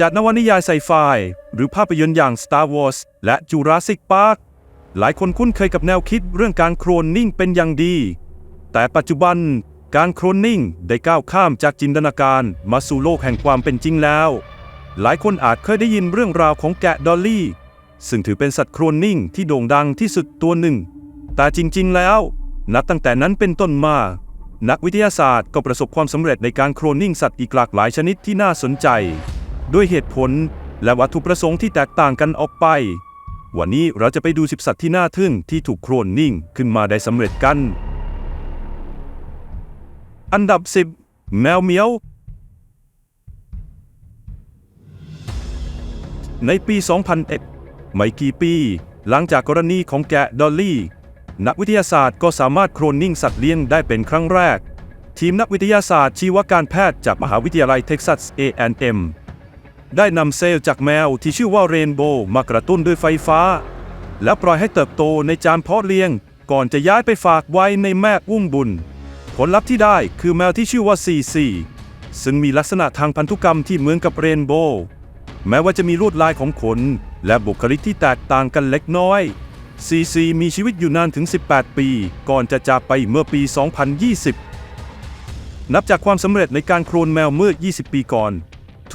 จากนวนิยายไซไฟหรือภาพยนตร์อย่าง Star Wars และ Jurassic Park หลายคนคุ้นเคยกับแนวคิดเรื่องการโคลนนิ่งเป็นอย่างดี แต่ปัจจุบันการโคลนนิ่งได้ก้าวข้ามจากจินตนาการมาสู่โลกแห่งความเป็นจริงแล้ว หลายคนอาจเคยได้ยินเรื่องราวของแกะดอลลี่ ซึ่งถือเป็นสัตว์โคลนนิ่งที่โด่งดังที่สุดตัวหนึ่ง แต่จริงๆแล้ว นับตั้งแต่นั้นเป็นต้นมา นักวิทยาศาสตร์ก็ประสบความสำเร็จในการโคลนนิ่งสัตว์อีกหลากหลายชนิดที่น่าสนใจ ด้วยเหตุผลและวัตถุประสงค์ที่แตกต่างกันออกไป วันนี้เราจะไปดูสิบสัตว์ที่น่าทึ่งที่ถูกโคลนนิ่งขึ้นมาได้สำเร็จกัน อันดับ 10 แมวเหมียว ในปี 2001 ไม่กี่ปี หลังจากกรณีของแกะดอลลี่ นักวิทยาศาสตร์ก็สามารถโคลนนิ่งสัตว์เลี้ยงได้เป็นครั้งแรก ทีมนักวิทยาศาสตร์ชีวการแพทย์จากมหาวิทยาลัยเท็กซัส A&M ได้นำเซลล์จากแมวที่ชื่อว่าเรนโบว์มากระตุ้นด้วยไฟฟ้า แล้วปล่อยให้เติบโตในจานเพาะเลี้ยง ก่อนจะย้ายไปฝากไว้ในแม่อุ้มบุญ ผลลัพธ์ที่ได้คือแมวที่ชื่อว่าซีซีซึ่งมีลักษณะทางพันธุกรรมที่เหมือนกับเรนโบว์แม้ว่าจะมีลวดลายของขน และบุคลิกที่แตกต่างกันเล็กน้อยซีซีมีชีวิตอยู่นานถึง 18 ปี ก่อนจะจากไปเมื่อปี 2020 นับจากความสำเร็จในการโคลนแมวเมื่อ 20 ปีก่อน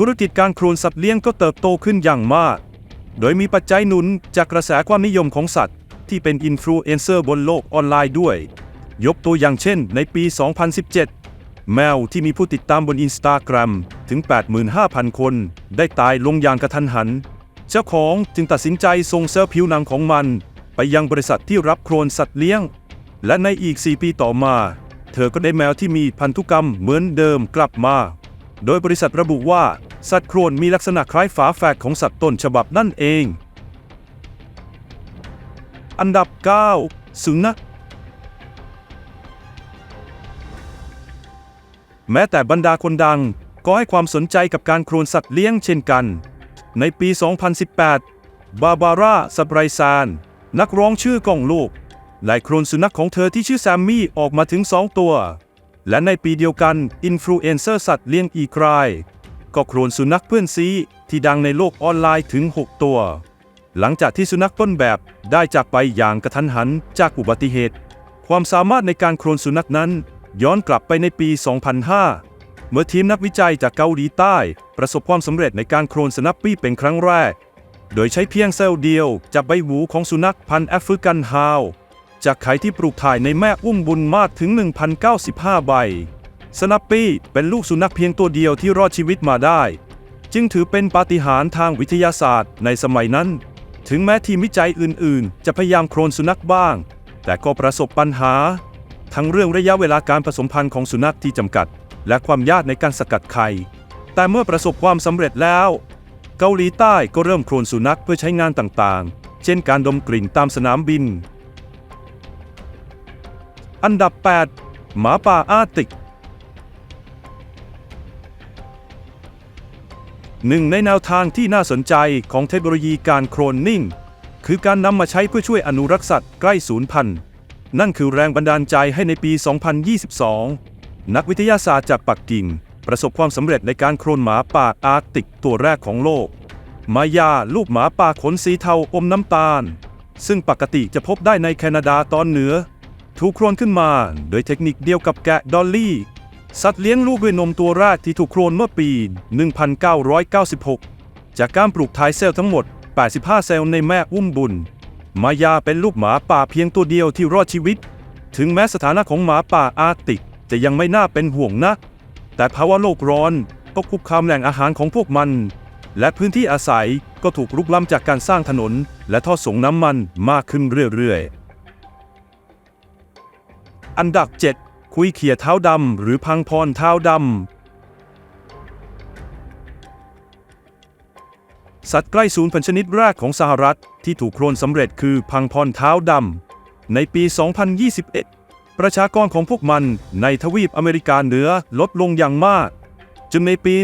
ธุรกิจการโคลนสัตว์เลี้ยงก็เติบโตขึ้นอย่างมาก โดยมีปัจจัยหนุนจากกระแสความนิยมของสัตว์ ที่เป็นอินฟลูเอนเซอร์บนโลกออนไลน์ด้วย ยกตัวอย่างเช่น ในปี 2017 แมวที่มีผู้ติดตามบนอินสตาแกรมถึง 85,000 คน ได้ตายลงอย่างกระทันหัน เจ้าของจึงตัดสินใจส่งเซลล์ผิวหนังของมัน ไปยังบริษัทที่รับโคลนสัตว์เลี้ยง และในอีก 4 ปีต่อมา เธอก็ได้แมวที่มีพันธุกรรมเหมือนเดิมกลับมา โดยบริษัทระบุว่า สัตว์โคลนมีลักษณะคล้ายฝาแฝดของสัตว์ต้นฉบับนั่นเอง อันดับ 9 สุนัขแม้แต่บรรดาคนดังก็ให้ความสนใจกับการโคลนสัตว์เลี้ยงเช่นกัน ในปี 2018 บาบาร่าสับไรซาน นักร้องชื่อกล้องลูกได้โคลนสุนัขของเธอที่ชื่อแซมมี่ออกมาถึง 2 ตัว และในปีเดียวกัน อินฟลูเอนเซอร์สัตว์เลี้ยงอีกราย ก็โคลนสุนัขเพื่อนซีที่ดังในโลกออนไลน์ถึง 6 ตัว หลังจากที่สุนัขต้นแบบได้จากไปอย่างกระทันหันจากอุบัติเหตุ ความสามารถในการโคลนสุนัขนั้นย้อนกลับไปในปี 2005 เมื่อทีมนักวิจัยจากเกาหลีใต้ ประสบความสำเร็จในการโคลนสนัปปี้เป็นครั้งแรก โดยใช้เพียงเซลล์เดียวจากใบหูของสุนัขพันธุ์แอฟริกันฮาว จากไข่ที่ปลูกถ่ายในแม่อุ้มบุญมากถึง 1,095 ใบ สนัปปี้เป็นลูกสุนัขเพียงตัวเดียวที่รอดชีวิตมาได้ จึงถือเป็นปาฏิหาริย์ทางวิทยาศาสตร์ในสมัยนั้น ถึงแม้ทีมวิจัยอื่น ๆ จะพยายามโคลนสุนัขบ้าง แต่ก็ประสบปัญหา ทั้งเรื่องระยะเวลาการผสมพันธุ์ของสุนัขที่จำกัด และความยากในการสกัดไข่ แต่เมื่อประสบความสำเร็จแล้ว เกาหลีใต้ก็เริ่มโคลนสุนัขเพื่อใช้งานต่างๆ เช่นการดมกลิ่นตามสนามบิน อันดับ 8 หมาป่าอาร์ติก หนึ่งในแนวทางที่น่าสนใจของเทคโนโลยีการโคลนนิ่ง คือการนำมาใช้เพื่อช่วยอนุรักษ์สัตว์ใกล้สูญพันธุ์ นั่นคือแรงบันดาลใจให้ในปี 2022 นักวิทยาศาสตร์จากปักกิ่ง ประสบความสำเร็จในการโคลนหมาป่าอาร์กติกตัวแรกของโลก มายาลูกหมาป่าขนสีเทาอมน้ำตาล ซึ่งปกติจะพบได้ในแคนาดาตอนเหนือ ถูกโคลนขึ้นมาโดยเทคนิคเดียวกับแกะดอลลี่ สัตว์เลี้ยงลูกด้วยนมตัวแรกที่ถูกโคลนเมื่อปี 1996 จากการปลูกถ่ายเซลล์ทั้งหมด 85 เซลล์ในแม่อุ้มบุญ มายาเป็นลูกหมาป่าเพียงตัวเดียวที่รอดชีวิต ถึงแม้สถานะของหมาป่าอาร์ติกจะยังไม่น่าเป็นห่วงนักแต่ภาวะโลกร้อนก็คุกคามแหล่งอาหารของพวกมัน และพื้นที่อาศัยก็ถูกรุกล้ำจากการสร้างถนน และท่อส่งน้ำมันมากขึ้นเรื่อยๆ อันดับ 7 คุยเขียเท้าดำหรือพังพรเท้าดำ สัตว์ใกล้สูญพันชนิดแรกของสหรัฐที่ถูกโคลนสำเร็จคือพังพรเท้าดำ ในปี 2021 ประชากรของพวกมันในทวีปอเมริกาเหนือลดลงอย่างมาก จึงในปี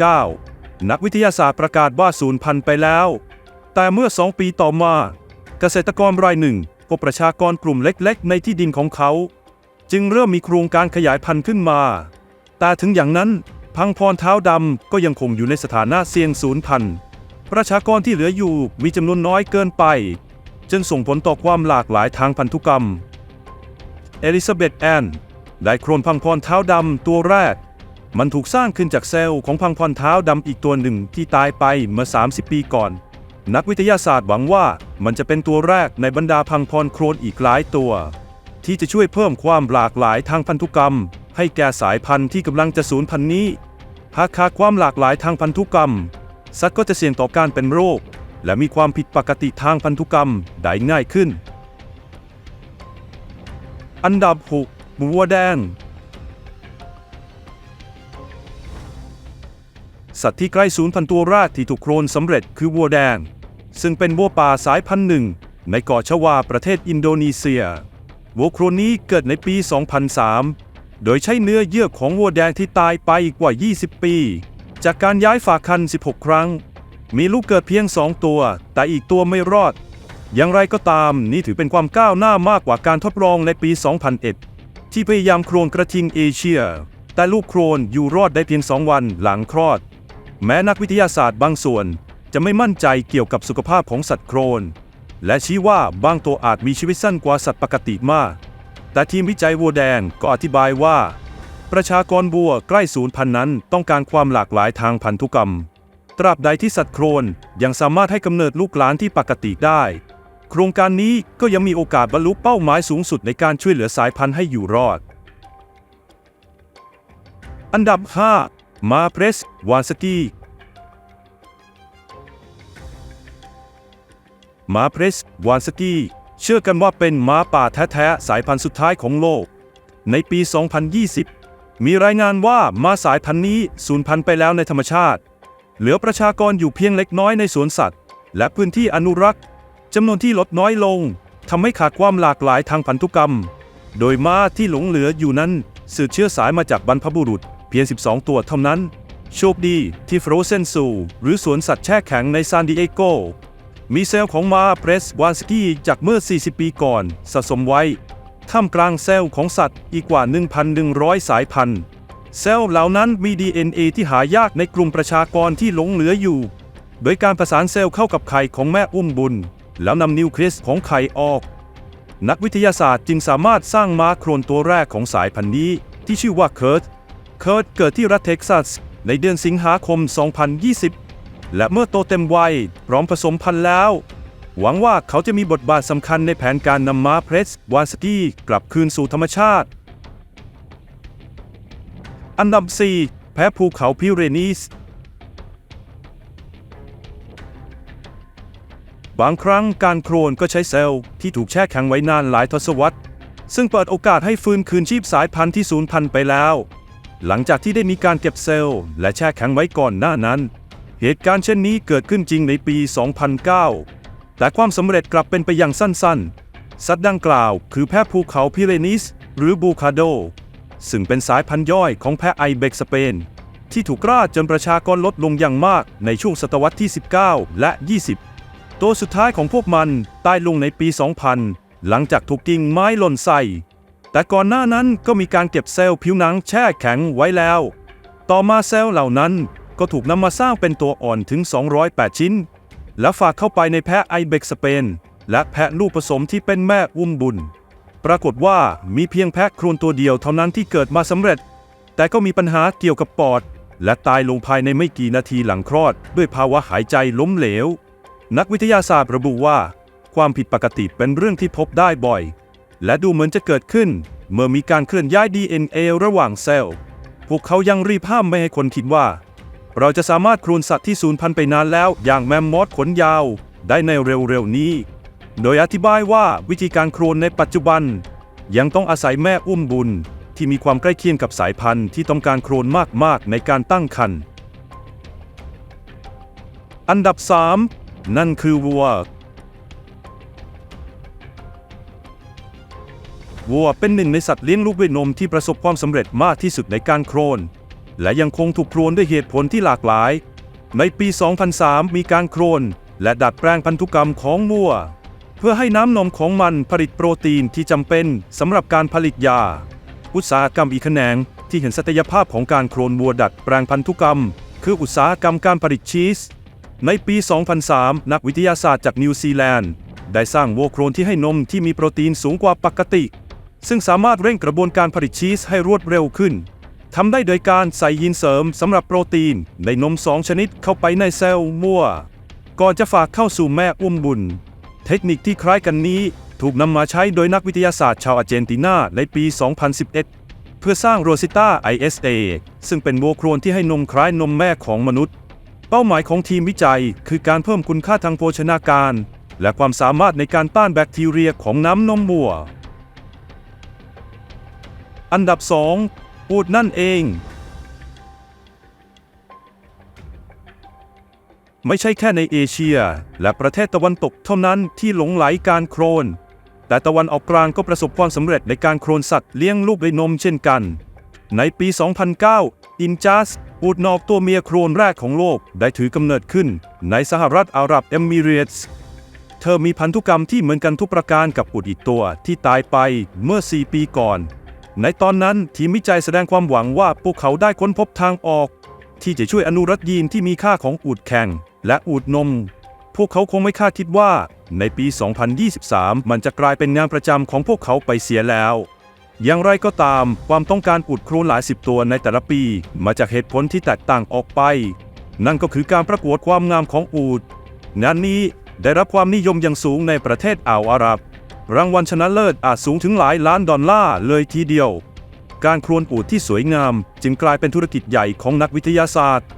1979 นักวิทยาศาสตร์ประกาศว่าสูญพันธุ์ไปแล้ว แต่เมื่อสองปีต่อมา เกษตรกรรายหนึ่งพบประชากรกลุ่มเล็ก ๆ ในที่ดินของเขา จึงเริ่มมีโครงการขยายพันธุ์ขึ้นมา แต่ถึงอย่างนั้นพังพรเท้าดำก็ยังคงอยู่ในสถานะเสี่ยงศูนย์พันธุ์ประชากรที่เหลืออยู่มีจำนวนน้อยเกินไป จึงส่งผลต่อความหลากหลายทางพันธุกรรม เอลิซาเบธแอนได้โครนพังพรเท้าดำตัวแรก มันถูกสร้างขึ้นจากเซลล์ของพังพรเท้าดำอีกตัวหนึ่งที่ตายไปเมื่อ 30 ปีก่อน นักวิทยาศาสตร์หวังว่ามันจะเป็นตัวแรกในบรรดาพังพรโครนอีกหลายตัว ที่จะช่วยเพิ่มความหลากหลายทางพันธุกรรม ให้แก่สายพันธุ์ที่กำลังจะสูญพันธุ์นี้ หากขาดความหลากหลายทางพันธุกรรม สัตว์ก็จะเสี่ยงต่อการเป็นโรค และมีความผิดปกติทางพันธุกรรมได้ง่ายขึ้น อันดับ 6 บัวแดง สัตว์ที่ใกล้สูญพันธุ์ตัวแรกที่ถูกโครนสำเร็จคือวัวแดง ซึ่งเป็นวัวป่าสายพันธุ์หนึ่งในเกาะชวาประเทศอินโดนีเซีย วัวโครนนี้เกิดในปี 2003 โดยใช้เนื้อเยื่อของวัวแดงที่ตายไปกว่า 20 ปี จากการย้ายฝากคัน 16 ครั้ง มีลูกเกิดเพียง 2 ตัว แต่อีกตัวไม่รอด อย่างไรก็ตามนี่ถือเป็นความก้าวหน้ามากกว่าการทดลองในปี 2001 ที่พยายามโครนกระทิงเอเชีย แต่ลูกโครนอยู่รอดได้เพียง 2 วันหลังคลอด แม้นักวิทยาศาสตร์บางส่วนจะไม่มั่นใจเกี่ยวกับสุขภาพของสัตว์โครน และชี้ว่าบางตัวอาจมีชีวิตสั้นกว่าสัตว์ปกติมาก แต่ทีมวิจัยวัวแดงก็อธิบายว่า ประชากรวัวใกล้ศูนย์พันธุ์นั้นต้องการความหลากหลายทางพันธุกรรม ตราบใดที่สัตว์โครนยังสามารถให้กำเนิดลูกหลานที่ปกติได้ โครงการนี้ก็ยังมีโอกาสบรรลุเป้าหมายสูงสุดในการช่วยเหลือสายพันธุ์ให้อยู่รอด อันดับ 5 มาเพรสวานสกี ม้าเพรสวานสกีเชื่อกันว่าเป็นม้าป่าแท้ๆสายพันธุ์สุดท้ายของโลก ในปี 2020 มีรายงานว่าม้าสายพันธุ์นี้สูญพันธุ์ไปแล้วในธรรมชาติ เหลือประชากรอยู่เพียงเล็กน้อยในสวนสัตว์ และพื้นที่อนุรักษ์จำนวนที่ลดน้อยลงทำให้ขาดความหลากหลายทางพันธุกรรม โดยม้าที่หลงเหลืออยู่นั้นสืบเชื้อสายมาจากบรรพบุรุษ เพียง 12 ตัวเท่านั้น โชคดีที่ฟร o เซนซูหรือสวนสัตว์แช่แข็งในซานดิเอโก มีเซลล์ของมาเพรสวานสกี้จากเมื่อ 40 ปีก่อน สะสมไว้ ท่ามกลางเซลล์ของสัตว์อีกกว่า 1,100 สายพันธุ์ เซลล์เหล่านั้นมี DNA ที่หายากในกลุ่มประชากรที่หลงเหลืออยู่ โดยการประสานเซลล์เข้ากับไข่ของแม่อุ้มบุญ แล้วนำนิวเคลียสของไข่ออก นักวิทยาศาสตร์จึงสามารถสร้างม้าโครนตัวแรกของสายพันธุ์นี้ ที่ชื่อว่าเคิร์ต เคิร์ตเกิดที่รัฐเท็กซัสในเดือนสิงหาคม 2020 และเมื่อโตเต็มวัยพร้อมผสมพันธุ์แล้ว หวังว่าเขาจะมีบทบาทสำคัญในแผนการนำม้าเพรสวานสกี้กลับคืนสู่ธรรมชาติ อันดับ 4 แพ้ภูเขาพิเรนีสบางครั้งการโครนก็ใช้เซลล์ที่ถูกแช่แข็งไว้นานหลายทศวรรษ ซึ่งเปิดโอกาสให้ฟื้นคืนชีพสายพันธุ์ที่สูญพันธุ์ไปแล้ว หลังจากที่ได้มีการเก็บเซลล์และแช่แข็งไว้ก่อนหน้านั้น เหตุการณ์เช่นนี้เกิดขึ้นจริงในปี 2009 แต่ความสำเร็จกลับเป็นไปอย่างสั้นๆ สัตว์ดังกล่าวคือแพะภูเขาพิเรนิส หรือบูคาโด ซึ่งเป็นสายพันธุ์ย่อยของแพะไอเบกสเปน ที่ถูกล่าจนประชากรลดลงอย่างมากในช่วงศตวรรษที่ 19 และ 20 ตัวสุดท้ายของพวกมันตายลงในปี 2000 หลังจากถูกกิ่งไม้หล่นใส่ แต่ก่อนหน้านั้นก็มีการเก็บเซลล์ผิวหนังแช่แข็งไว้แล้ว ต่อมาเซลล์เหล่านั้น ก็ถูกนำมาสร้างเป็นตัวอ่อนถึง 208 ชิ้น และฝากเข้าไปในแพะไอเบกสเปน และแพะลูกผสมที่เป็นแม่อุ้มบุญ ปรากฏว่ามีเพียงแพะโครนตัวเดียวเท่านั้นที่เกิดมาสำเร็จ แต่ก็มีปัญหาเกี่ยวกับปอด และตายลงภายในไม่กี่นาทีหลังคลอด ด้วยภาวะหายใจล้มเหลว นักวิทยาศาสตร์ระบุว่า ความผิดปกติเป็นเรื่องที่พบได้บ่อย และดูเหมือนจะเกิดขึ้น เมื่อมีการเคลื่อนย้าย DNA ระหว่างเซลล์พวกเขายังรีบห้ามไม่ให้คนคิดว่า เราจะสามารถโครนสัตว์ที่สูญพันธุ์ไปนานแล้ว อย่างแมมมอสขนยาว ได้ในเร็วๆนี้ โดยอธิบายว่าวิธีการโครนในปัจจุบัน ยังต้องอาศัยแม่อุ้มบุญ ที่มีความใกล้เคียงกับสายพันธุ์ที่ต้องการโครนมากๆในการตั้งครรภ์อันดับ 3 นั่นคือวัว วัวเป็นหนึ่งในสัตว์เลี้ยงลูกด้วยนมที่ประสบความสำเร็จมากที่สุดในการโครน และยังคงถูกโครนด้วยเหตุผลที่หลากหลาย ในปี 2003 มีการโครน และดัดแปลงพันธุกรรมของวัวเพื่อให้น้ำนมของมันผลิตโปรตีนที่จำเป็นสำหรับการผลิตยา อุตสาหกรรมอีกแขนงที่เห็นศักยภาพของการโคลนวัวดัดแปลงพันธุกรรม คืออุตสาหกรรมการผลิตชีส ในปี 2003 นักวิทยาศาสตร์จากนิวซีแลนด์ ได้สร้างวัวโคลนที่ให้นมที่มีโปรตีนสูงกว่าปกติ ซึ่งสามารถเร่งกระบวนการผลิตชีสให้รวดเร็วขึ้น ทำได้โดยการใส่ยีนเสริมสำหรับโปรตีนในนมสองชนิดเข้าไปในเซลล์วัวก่อนจะฝากเข้าสู่แม่อุ้มบุญ เทคนิคที่คล้ายกันนี้ถูกนำมาใช้โดยนักวิทยาศาสตร์ชาวอาร์เจนตินาในปี 2011 เพื่อสร้างโรซิต้า ISA ซึ่งเป็นวัวโครนที่ให้นมคล้ายนมแม่ของมนุษย์ เป้าหมายของทีมวิจัยคือการเพิ่มคุณค่าทางโภชนาการ และความสามารถในการต้านแบคทีเรียของน้ำนมวัวอันดับ 2 อูดนั่นเอง ไม่ใช่แค่ในเอเชีย และประเทศตะวันตกเท่านั้นที่หลงไหลการโครน แต่ตะวันออกกลางก็ประสบความสำเร็จในการโครนสัตว์เลี้ยงลูกด้วยนมเช่นกัน ในปี 2009 อินจัสอูดนอกตัวเมียโครนแรกของโลกได้ถือกำเนิดขึ้น ในสหรัฐอาหรับเอมิเรตส์เธอมีพันธุกรรมที่เหมือนกันทุกประการกับอูดอีกตัวที่ตายไปเมื่อ 4 ปีก่อน ในตอนนั้นทีมวิจัยแสดงความหวังว่าพวกเขาได้ค้นพบทางออก ที่จะช่วยอนุรักษ์ยีนที่มีค่าของอูดแข่งและอูดนม พวกเขาคงไม่คาดคิดว่า ในปี 2023 มันจะกลายเป็นงานประจำของพวกเขาไปเสียแล้ว อย่างไรก็ตามความต้องการอูดโครนหลายสิบตัวในแต่ละปี มาจากเหตุผลที่แตกต่างออกไป นั่นก็คือการประกวดความงามของอูดงานนี้ได้รับความนิยมอย่างสูงในประเทศอ่าวอาหรับ รางวัลชนะเลิศอาจสูงถึงหลายล้านดอลลาร์เลยทีเดียว การโครนอูดที่สวยงามจึงกลายเป็นธุรกิจใหญ่ของนักวิทยาศาสตร์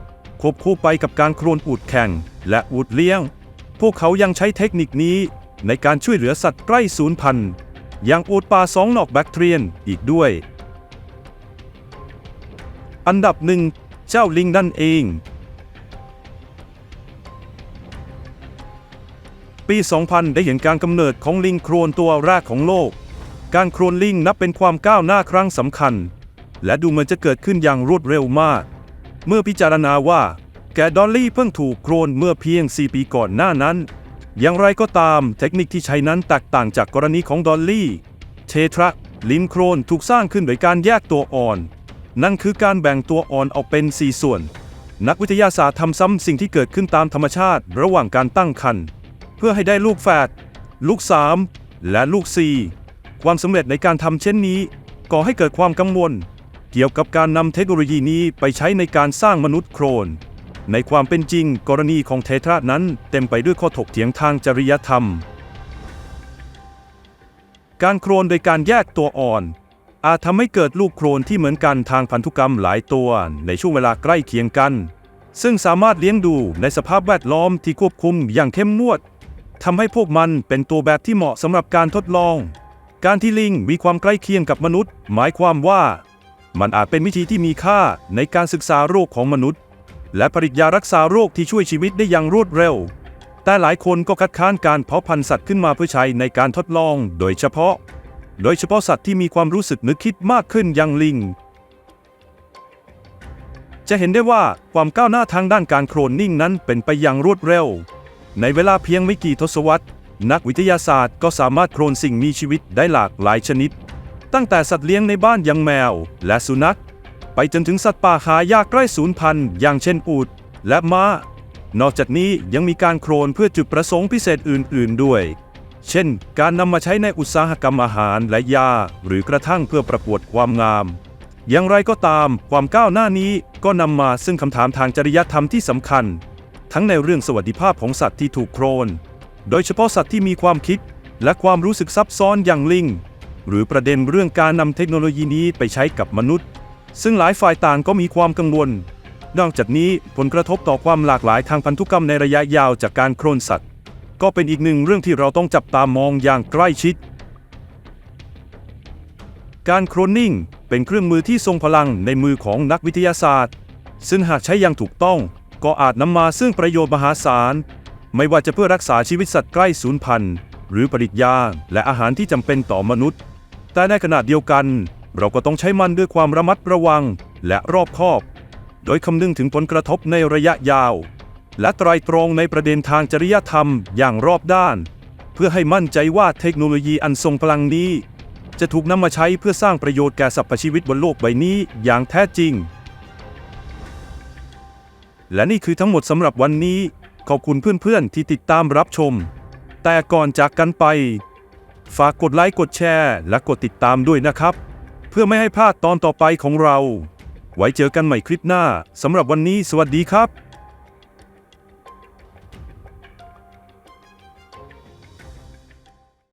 ควบคู่ไปกับการโครนอูดแข่ง และอูดเลี้ยง พวกเขายังใช้เทคนิคนี้ในการช่วยเหลือสัตว์ใกล้สูญพันธุ์อย่างอูดป่าสองนอกแบคทีเรียนอีกด้วย อันดับหนึ่งเจ้าลิงนั่นเอง ปี 2000 ได้เห็นการกำเนิดของลิงโครนตัวแรกของโลก การโครนลิงนับเป็นความก้าวหน้าครั้งสำคัญ และดูเหมือนจะเกิดขึ้นอย่างรวดเร็วมาก เมื่อพิจารณาว่า แกดอลลี่เพิ่งถูกโครนเมื่อเพียง 4 ปีก่อนหน้านั้น อย่างไรก็ตามเทคนิคที่ใช้นั้นแตกต่างจากกรณีของดอลลี่เททรัลินโครนถูกสร้างขึ้นโดยการแยกตัวอ่อน นั่นคือการแบ่งตัวอ่อนออกเป็น 4 ส่วน นักวิทยาศาสตร์ทำซ้ำสิ่งที่เกิดขึ้นตามธรรมชาติระหว่างการตั้งครรภ์ เพื่อให้ได้ลูกแฝดลูก 3 และลูก 4 ความสำเร็จในการทำเช่นนี้ก่อให้เกิดความกังวล เกี่ยวกับการนำเทคโนโลยีนี้ไปใช้ในการสร้างมนุษย์โครน ในความเป็นจริงกรณีของเททรานั้นเต็มไปด้วยข้อถกเถียงทางจริยธรรม การโครนโดยการแยกตัวอ่อน อาจทำให้เกิดลูกโครนที่เหมือนกันทางพันธุกรรมหลายตัวในช่วงเวลาใกล้เคียงกัน ซึ่งสามารถเลี้ยงดูในสภาพแวดล้อมที่ควบคุมอย่างเข้มงวด ทำให้พวกมันเป็นตัวแบบที่เหมาะสำหรับการทดลอง การที่ลิงมีความใกล้เคียงกับมนุษย์ หมายความว่า มันอาจเป็นวิธีที่มีค่าในการศึกษาโรคของมนุษย์ และผลิตยารักษาโรคที่ช่วยชีวิตได้อย่างรวดเร็ว แต่หลายคนก็คัดค้านการเพาะพันธุ์สัตว์ขึ้นมาเพื่อใช้ในการทดลอง โดยเฉพาะ โดยเฉพาะสัตว์ที่มีความรู้สึกนึกคิดมากขึ้นอย่างลิงจะเห็นได้ว่าความก้าวหน้าทางด้านการโครนนิ่งนั้นเป็นไปอย่างรวดเร็ว ในเวลาเพียงไม่กี่ทศวรรษ นักวิทยาศาสตร์ก็สามารถโครนสิ่งมีชีวิตได้หลากหลายชนิด ตั้งแต่สัตว์เลี้ยงในบ้านอย่างแมว และสุนัข ไปจนถึงสัตว์ป่าหายากใกล้สูญพันธุ์อย่างเช่นอูฐและม้า นอกจากนี้ยังมีการโครนเพื่อจุดประสงค์พิเศษอื่น ๆ ด้วย เช่น การนำมาใช้ในอุตสาหกรรมอาหารและยา หรือกระทั่งเพื่อประกวดความงาม อย่างไรก็ตาม ความก้าวหน้านี้ก็นำมาซึ่งคำถามทางจริยธรรมที่สำคัญ ทั้งในเรื่องสวัสดิภาพของสัตว์ที่ถูกโครน โดยเฉพาะสัตว์ที่มีความคิด และความรู้สึกซับซ้อนอย่างลิง หรือประเด็นเรื่องการนำเทคโนโลยีนี้ไปใช้กับมนุษย์ ซึ่งหลายฝ่ายต่างก็มีความกังวล นอกจากนี้ผลกระทบต่อความหลากหลายทางพันธุกรรมในระยะยาวจากการโครนสัตว์ ก็เป็นอีกหนึ่งเรื่องที่เราต้องจับตามองอย่างใกล้ชิด การโครนนิ่งเป็นเครื่องมือที่ทรงพลังในมือของนักวิทยาศาสตร์ ซึ่งหากใช้อย่างถูกต้อง ก็อาจนำมาซึ่งประโยชน์มหาศาล ไม่ว่าจะเพื่อรักษาชีวิตสัตว์ใกล้สูญพันธุ์ หรือผลิตยาและอาหารที่จำเป็นต่อมนุษย์ แต่ในขณะเดียวกัน เราก็ต้องใช้มันด้วยความระมัดระวังและรอบคอบ โดยคำนึงถึงผลกระทบในระยะยาว และไตรตรองในประเด็นทางจริยธรรมอย่างรอบด้าน เพื่อให้มั่นใจว่าเทคโนโลยีอันทรงพลังนี้ จะถูกนำมาใช้เพื่อสร้างประโยชน์แก่สรรพชีวิตบนโลกใบนี้อย่างแท้จริง และนี่คือทั้งหมดสำหรับวันนี้ ขอบคุณเพื่อนๆที่ติดตามรับชม แต่ก่อนจากกันไป ฝากกดไลค์กดแชร์และกดติดตามด้วยนะครับ เพื่อไม่ให้พลาดตอนต่อไปของเรา ไว้เจอกันใหม่คลิปหน้าสำหรับวันนี้สวัสดีครับ